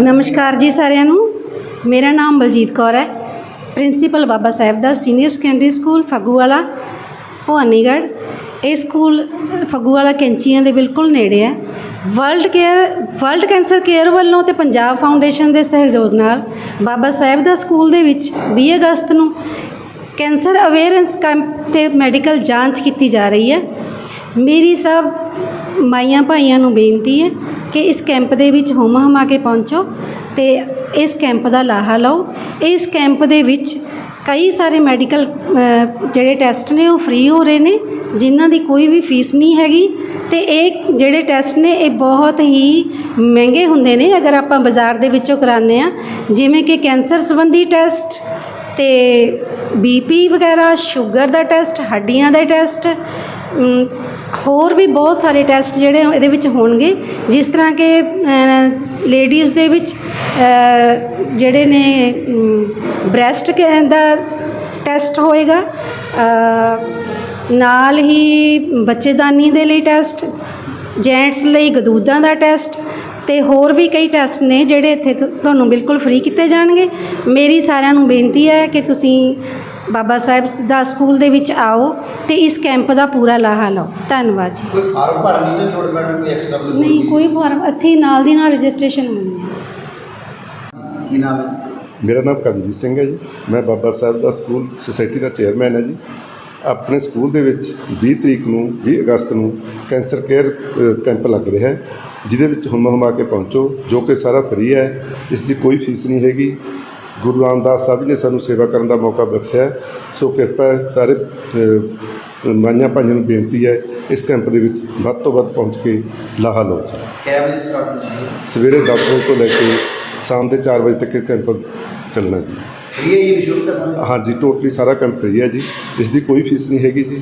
ਨਮਸਕਾਰ ਜੀ ਸਾਰਿਆਂ ਨੂੰ। ਮੇਰਾ ਨਾਮ ਬਲਜੀਤ ਕੌਰ ਹੈ। ਪ੍ਰਿੰਸੀਪਲ ਬਾਬਾ ਸਾਹਿਬ ਦਾ senior secondary school Phaguwala Bhawanigarh. ਇਹ ਸਕੂਲ ਫਗੂਵਾਲਾ ਕੈਂਚੀਆਂ ਦੇ ਬਿਲਕੁਲ ਨੇੜੇ ਹੈ। World care, world cancer care ਵੱਲੋਂ ਤੇ ਪੰਜਾਬ ਫਾਊਂਡੇਸ਼ਨ ਦੇ ਸਹਿਯੋਗ ਨਾਲ ਬਾਬਾ ਸਾਹਿਬ ਦਾ ਸਕੂਲ ਦੇ ਵਿੱਚ 20 ਅਗਸਤ ਨੂੰ ਕੈਂਸਰ ਅਵੇਅਰਨੈਸ ਕੈਂਪ ਤੇ ਮੈਡੀਕਲ ਜਾਂਚ ਕੀਤੀ ਜਾ ਰਹੀ ਹੈ। ਮੇਰੀ ਸਭ ਮਾਈਆਂ ਭਾਈਆਂ ਨੂੰ ਬੇਨਤੀ ਹੈ ਕਿ ਇਸ ਕੈਂਪ ਦੇ ਵਿੱਚ ਹੁਮ ਹਮਾ ਕੇ ਪਹੁੰਚੋ ਤੇ ਇਸ ਕੈਂਪ ਦਾ ਲਾਹਾ ਲਓ। ਇਸ ਕੈਂਪ ਦੇ ਵਿੱਚ ਕਈ ਸਾਰੇ ਮੈਡੀਕਲ ਜਿਹੜੇ ਟੈਸਟ ਨੇ ਉਹ ਫ੍ਰੀ ਹੋ ਰਹੇ ਨੇ, ਜਿਨ੍ਹਾਂ ਦੀ ਕੋਈ ਵੀ ਫੀਸ ਨਹੀਂ ਹੈਗੀ ਤੇ ਇਹ ਜਿਹੜੇ ਟੈਸਟ ਨੇ, ਇਹ ਬਹੁਤ ਹੀ ਮਹਿੰਗੇ ਹੁੰਦੇ ਨੇ। ਅਗਰ ਆਪਾਂ ਬਾਜ਼ਾਰ ਦੇ ਵਿੱਚੋਂ ਕਰਾਉਂਦੇ ਆ ਜਿਵੇਂ ਕਿ ਕੈਂਸਰ ਸੰਬੰਧੀ ਟੈਸਟ ਤੇ ਬੀਪੀ ਵਗੈਰਾ ਸ਼ੂਗਰ ਦਾ ਟੈਸਟ ਹੱਡੀਆਂ ਦਾ ਟੈਸਟ ਹੋਰ ਵੀ ਬਹੁਤ ਸਾਰੇ ਟੈਸਟ ਜਿਹੜੇ ਇਹਦੇ ਵਿੱਚ ਹੋਣਗੇ। ਜਿਸ ਤਰ੍ਹਾਂ ਕਿ ਲੇਡੀਜ਼ ਦੇ ਵਿੱਚ ਜਿਹੜੇ ਨੇ ਬ੍ਰੈਸਟ ਦਾ ਟੈਸਟ ਹੋਏਗਾ ਨਾਲ ਹੀ ਬੱਚੇਦਾਨੀ ਦੇ ਲਈ ਟੈਸਟ ਜੈਂਟਸ ਲਈ ਗਦੂਦਾਂ ਦਾ ਟੈਸਟ ਤੇ ਹੋਰ ਵੀ ਕਈ ਟੈਸਟ ਨੇ ਜਿਹੜੇ ਇੱਥੇ ਤੁ- ਤੁਹਾਨੂੰ ਬਿਲਕੁਲ ਫ੍ਰੀ ਕੀਤੇ ਜਾਣਗੇ। ਮੇਰੀ ਸਾਰਿਆਂ ਨੂੰ ਬੇਨਤੀ ਹੈ ਕਿ ਤੁਸੀਂ ਬਾਬਾ ਸਾਹਿਬ ਦਾ ਸਕੂਲ ਦੇ ਵਿੱਚ ਆਓ ਤੇ ਇਸ ਕੈਂਪ ਦਾ ਪੂਰਾ ਲਾਹਾ ਲਓ। ਧੰਨਵਾਦ ਜੀ। ਕੋਈ ਫਾਰਮ ਭਰਨ ਤਾਂ ਲੋੜ ਮੈਡਮ ਕੋਈ ਐਕਸਟਰਾ ਕੋਈ ਨਹੀਂ ਕੋਈ ਫਾਰਮ ਇੱਥੇ ਨਾਲ ਦੀ ਨਾਲ ਰਜਿਸਟ੍ਰੇਸ਼ਨ ਹੋਣੀ ਹੈ। ਕੀ ਨਾਮ ਹੈ? ਮੇਰਾ ਨਾਮ ਕਰਮਜੀਤ ਸਿੰਘ ਹੈ ਜੀ। ਮੈਂ ਬਾਬਾ ਸਾਹਿਬ ਦਾ ਸਕੂਲ ਸੁਸਾਇਟੀ ਦਾ ਚੇਅਰਮੈਨ ਹਾਂ ਜੀ। ਆਪਣੇ ਸਕੂਲ ਦੇ ਵਿੱਚ 20 ਤਰੀਕ ਨੂੰ 20 ਅਗਸਤ ਨੂੰ ਕੈਂਸਰ ਕੇਅਰ ਕੈਂਪ ਲੱਗ ਰਿਹਾ ਹੈ ਜਿਹਦੇ ਵਿੱਚ ਹੁਮ ਹੁਮਾ ਕੇ ਪਹੁੰਚੋ ਜੋ ਕਿ ਸਾਰਾ ਫ੍ਰੀ ਹੈ ਇਸ ਦੀ ਕੋਈ ਫੀਸ ਨਹੀਂ ਹੈਗੀ। ਗੁਰੂ ਰਾਮਦਾਸ ਸਾਹਿਬ ਨੇ ਸਾਨੂੰ ਸੇਵਾ ਕਰਨ ਦਾ ਮੌਕਾ ਬਖਸ਼ਿਆ। ਸੋ ਕਿਰਪਾ ਸਾਰੇ ਅ, ਮਾਈਆਂ ਭਾਈਆਂ ਨੂੰ ਬੇਨਤੀ ਹੈ ਇਸ ਕੈਂਪ ਦੇ ਵਿੱਚ ਵੱਧ ਤੋਂ ਵੱਧ ਪਹੁੰਚ ਕੇ ਲਾਹਾ ਲਓ। ਸਵੇਰੇ 10 ਵਜੇ ਤੋਂ ਲੈ ਕੇ ਸ਼ਾਮ ਦੇ 4 ਵਜੇ ਤੱਕ ਕੈਂਪ ਚੱਲਣਾ ਜੀ। ਫ੍ਰੀ ਹੈ ਜੀ ਸ਼ੁਰੂ ਤਾਂ ਸਾਨੂੰ ਹਾਂਜੀ ਟੋਟਲੀ ਸਾਰਾ ਕੈਂਪ ਫ੍ਰੀ ਹੈ ਜੀ। ਇਸ ਦੀ ਕੋਈ ਫੀਸ ਨਹੀਂ ਹੈਗੀ ਜੀ।